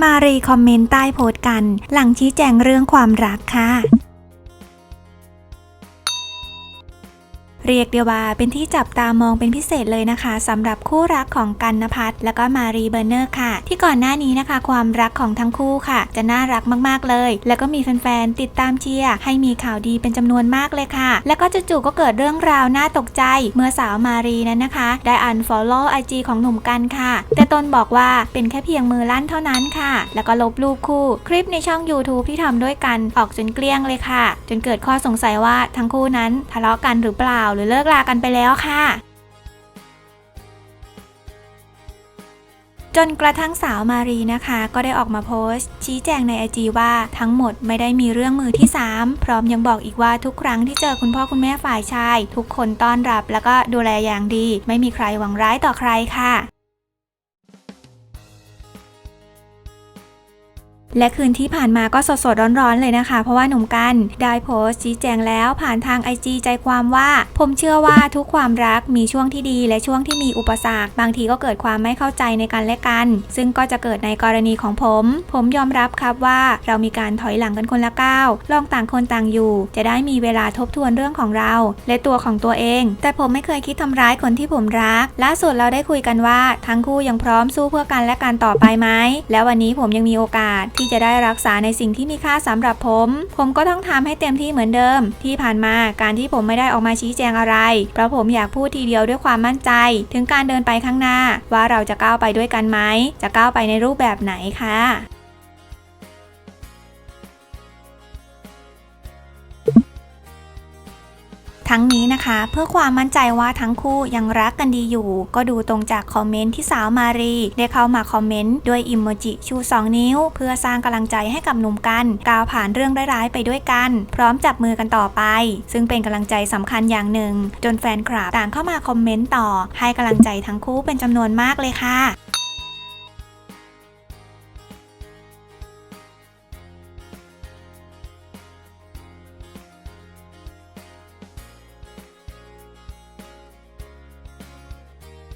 มารีคอมเมนต์ใต้โพสต์กัน หลังชี้แจงเรื่องความรักค่ะ เรียกได้ว่าเป็นที่จับตามองเป็นพิเศษเลยนะคะสำหรับคู่รักของกันนภัทรและก็มารีเบอร์เนอร์ค่ะ ที่ก่อนหน้านี้นะคะ ความรักของทั้งคู่ค่ะ จะน่ารักมากๆเลย แล้วก็มีแฟนๆติดตามเชียร์ให้มีข่าวดีเป็นจำนวนมากเลยค่ะ แล้วก็จู่ๆก็เกิดเรื่องราวน่าตกใจ เมื่อสาวมารีนั้นนะคะ ได้อันฟอลโล่ไอจีของหนุ่มกันค่ะ แต่ตนบอกว่าเป็นแค่เพียงมือลั่นเท่านั้นค่ะ แล้วก็ลบรูปคู่ คลิปในช่อง YouTube ที่ทำด้วยกันออกจนเกลี้ยงเลยค่ะ จนเกิดข้อสงสัยว่าทั้งคู่นั้นทะเลาะกันหรือเปล่าหรือเลิกลากันไปแล้วค่ะ จนกระทั่งสาวมารีนะคะ ก็ได้ออกมาโพสต์ ชี้แจงในไอจีว่าทั้งหมดไม่ได้มีเรื่องมือที่ 3 พร้อมยังบอกอีกว่าทุกครั้งที่เจอคุณพ่อคุณแม่ฝ่ายชาย ทุกคนต้อนรับแล้วก็ดูแลอย่างดี ไม่มีใครหวังร้ายต่อใครค่ะ และคืนที่ผ่านมาก็สดๆร้อนๆเลยนะคะ เพราะว่าหนุ่มกันได้โพสต์ชี้แจงแล้วผ่านทาง IG ใจความว่า ผมเชื่อว่าทุกความรักมีช่วงที่ดี และช่วงที่มีอุปสรรค บางทีก็เกิดความไม่เข้าใจในกันและกัน ซึ่งก็จะเกิดในกรณีของผม ผมยอมรับครับว่าเรามีการถอยหลังกันคนละก้าวลองต่างคนต่างอยู่ จะได้มีเวลาทบทวนเรื่องของเรา และตัวของตัวเอง แต่ผมไม่เคยคิดทำร้ายคนที่ผมรักล่าสุดเราได้คุยกันว่า ทั้งคู่ยังพร้อมสู้เพื่อกันและกันต่อไปไหมแล้ววันนี้ผมยังมีโอกาสที่จะได้รักษาในสิ่งที่มีค่าสำหรับผม ผมก็ต้องทำให้เต็มที่เหมือนเดิม ที่ผ่านมาการที่ผมไม่ได้ออกมาชี้แจงอะไร เพราะผมอยากพูดทีเดียวด้วยความมั่นใจ ถึงการเดินไปข้างหน้า ว่าเราจะก้าวไปด้วยกันไหมจะก้าวไปในรูปแบบไหนค่ะ ทั้งนี้นะคะ เพื่อความมั่นใจว่าทั้งคู่ยังรักกันดีอยู่ ก็ดูตรงจากคอมเมนต์ที่สาวมารี ได้เข้ามาคอมเมนต์ด้วยอิมโมจิชู 2 นิ้ว เพื่อสร้างกำลังใจให้กับหนุ่มกันก้าวผ่านเรื่องร้ายๆไปด้วยกัน พร้อมจับมือกันต่อไป ซึ่งเป็นกำลังใจสำคัญอย่างหนึ่ง จนแฟนคลับต่างเข้ามาคอมเมนต์ต่อ ให้กำลังใจทั้งคู่เป็นจำนวนมากเลยค่ะ